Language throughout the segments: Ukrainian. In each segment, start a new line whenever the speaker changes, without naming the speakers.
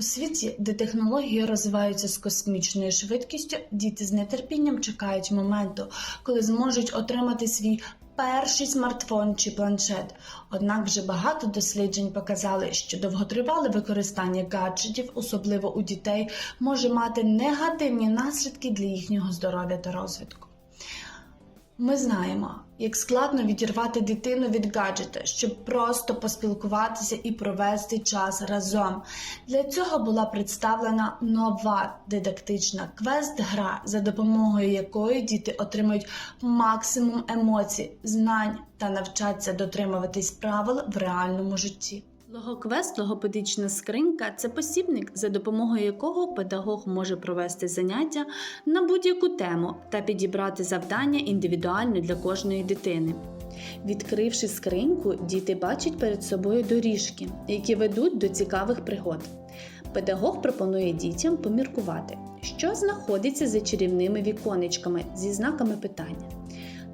У світі, де технології розвиваються з космічною швидкістю, діти з нетерпінням чекають моменту, коли зможуть отримати свій перший смартфон чи планшет. Однак вже багато досліджень показали, що довготривале використання гаджетів, особливо у дітей, може мати негативні наслідки для їхнього здоров'я та розвитку. Ми знаємо, як складно відірвати дитину від гаджета, щоб просто поспілкуватися і провести час разом. Для цього була представлена нова дидактична квест-гра, за допомогою якої діти отримують максимум емоцій, знань та навчаться дотримуватись правил в реальному житті. Логоквест, логопедична скринька це посібник, за допомогою якого педагог може провести заняття на будь-яку тему та підібрати завдання індивідуально для кожної дитини. Відкривши скриньку, діти бачать перед собою доріжки, які ведуть до цікавих пригод. Педагог пропонує дітям поміркувати, що знаходиться за чарівними віконечками зі знаками питання.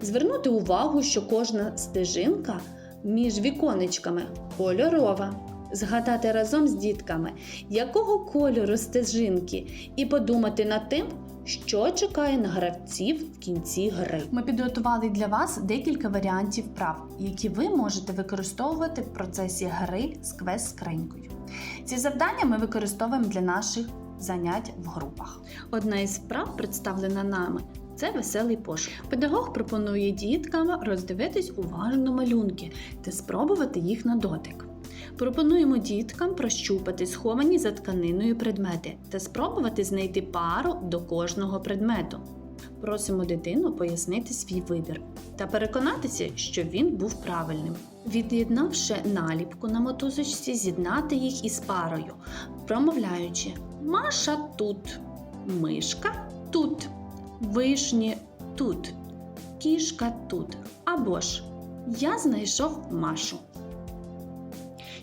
Звернути увагу, що кожна стежинка між віконечками кольорова. Згадати разом з дітками, якого кольору стежинки, і подумати над тим, що чекає на гравців в кінці гри. Ми підготували для вас декілька варіантів прав, які ви можете використовувати в процесі гри з квест-скринькою. Ці завдання ми використовуємо для наших занять в групах. Одна із вправ представлена нами. Це веселий пошук. Педагог пропонує діткам роздивитись уважно малюнки та спробувати їх на дотик. Пропонуємо діткам прощупати сховані за тканиною предмети та спробувати знайти пару до кожного предмету. Просимо дитину пояснити свій вибір та переконатися, що він був правильним. Від'єднавши наліпку на мотузочці, з'єднати їх із парою, промовляючи Маша тут, мишка тут, вишні тут, кішка тут. Або ж Я знайшов Машу.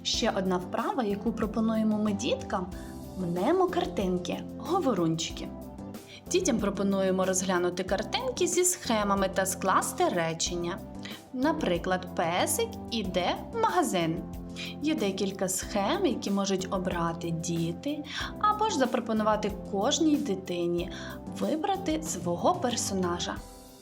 Ще одна вправа, яку пропонуємо ми діткам мнемо картинки, говорунчики. Дітям пропонуємо розглянути картинки зі схемами та скласти речення. Наприклад, песик іде в магазин. Є декілька схем, які можуть обрати діти, або ж запропонувати кожній дитині вибрати свого персонажа.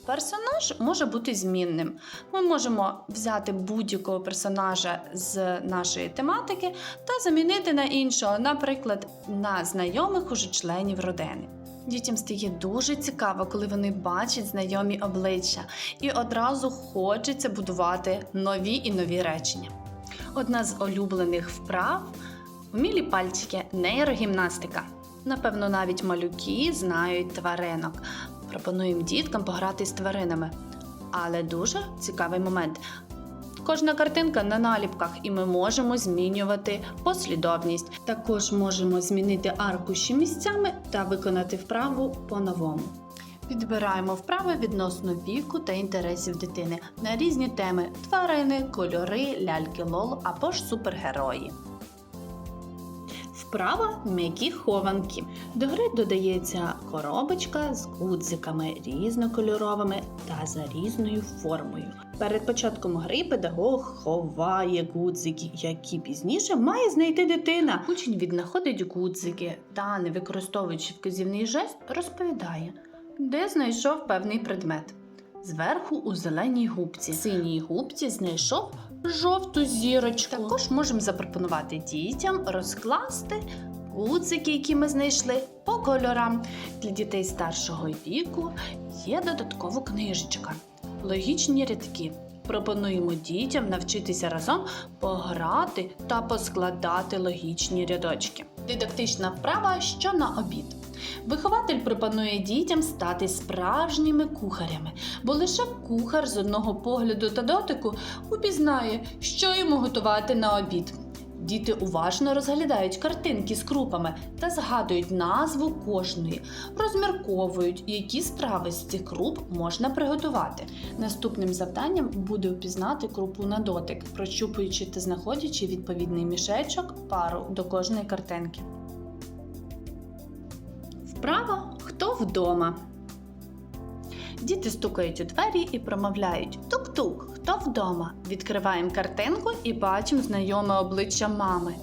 Персонаж може бути змінним. Ми можемо взяти будь-якого персонажа з нашої тематики та замінити на іншого, наприклад, на знайомих уже членів родини. Дітям стає дуже цікаво, коли вони бачать знайомі обличчя, і одразу хочеться будувати нові і нові речення. Одна з улюблених вправ вмілі пальчики, нейрогімнастика. Напевно, навіть малюки знають тваринок. Пропонуємо діткам пограти з тваринами. Але дуже цікавий момент. Кожна картинка на наліпках, і ми можемо змінювати послідовність. Також можемо змінити аркуші місцями та виконати вправу по-новому. Підбираємо вправи відносно віку та інтересів дитини на різні теми: тварини, кольори, ляльки лол або ж супергерої. Вправа м'які хованки. До гри додається коробочка з гудзиками різнокольоровими та за різною формою. Перед початком гри педагог ховає гудзики, які пізніше має знайти дитина. Учень віднаходить гудзики та, не використовуючи вказівний жест, розповідає, де знайшов певний предмет. Зверху у зеленій губці. В синій губці знайшов жовту зірочку. Також можемо запропонувати дітям розкласти гудзики, які ми знайшли, по кольорам. Для дітей старшого віку є додаткова книжечка. Логічні рядки. Пропонуємо дітям навчитися разом пограти та поскладати логічні рядочки. Дидактична вправа що на обід. Вихователь пропонує дітям стати справжніми кухарями, бо лише кухар з одного погляду та дотику упізнає, що йому готувати на обід. Діти уважно розглядають картинки з крупами та згадують назву кожної, розмірковують, які страви з цих круп можна приготувати. Наступним завданням буде впізнати крупу на дотик, прощупуючи та знаходячи відповідний мішечок пару до кожної картинки. Вправа хто вдома. Діти стукають у двері і промовляють Тук-тук, хто вдома? Відкриваємо картинку і бачимо знайоме обличчя мами.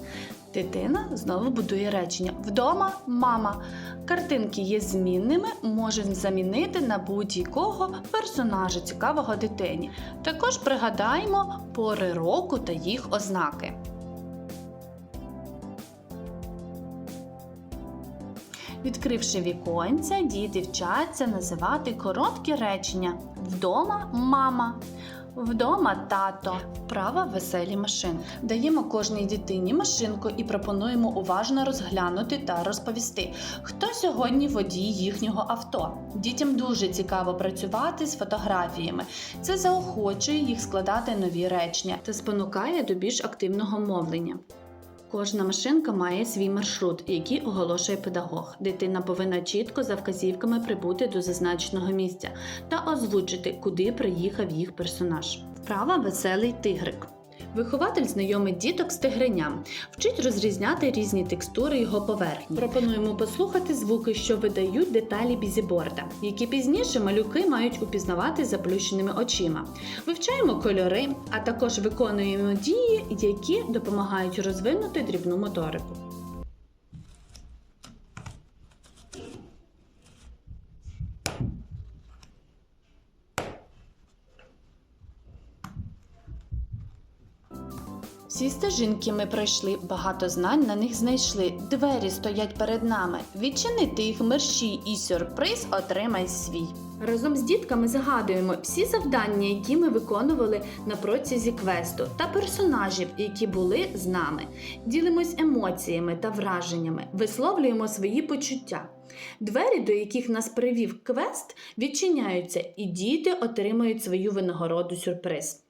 Дитина знову будує речення. Вдома мама. Картинки є змінними, можемо замінити на будь-якого персонажа цікавого дитині. Також пригадаємо пори року та їх ознаки. Відкривши віконця, діти вчаться називати короткі речення Вдома мама. Вдома тато, вправа веселі машини. Даємо кожній дитині машинку і пропонуємо уважно розглянути та розповісти, хто сьогодні водій їхнього авто. Дітям дуже цікаво працювати з фотографіями. Це заохочує їх складати нові речення та спонукає до більш активного мовлення. Кожна машинка має свій маршрут, який оголошує педагог. Дитина повинна чітко за вказівками прибути до зазначеного місця та озвучити, куди приїхав їх персонаж. Вправа веселий тигрик. Вихователь знайомить діток з тигреням, вчить розрізняти різні текстури його поверхні. Пропонуємо послухати звуки, що видають деталі бізіборда, які пізніше малюки мають упізнавати заплющеними очима. Вивчаємо кольори, а також виконуємо дії, які допомагають розвинути дрібну моторику. Всі стежинки ми пройшли, багато знань на них знайшли. Двері стоять перед нами. Відчинити їх мерщій і сюрприз отримай свій. Разом з дітками згадуємо всі завдання, які ми виконували на протязі квесту, та персонажів, які були з нами. Ділимось емоціями та враженнями, висловлюємо свої почуття. Двері, до яких нас привів квест, відчиняються, і діти отримають свою винагороду сюрприз.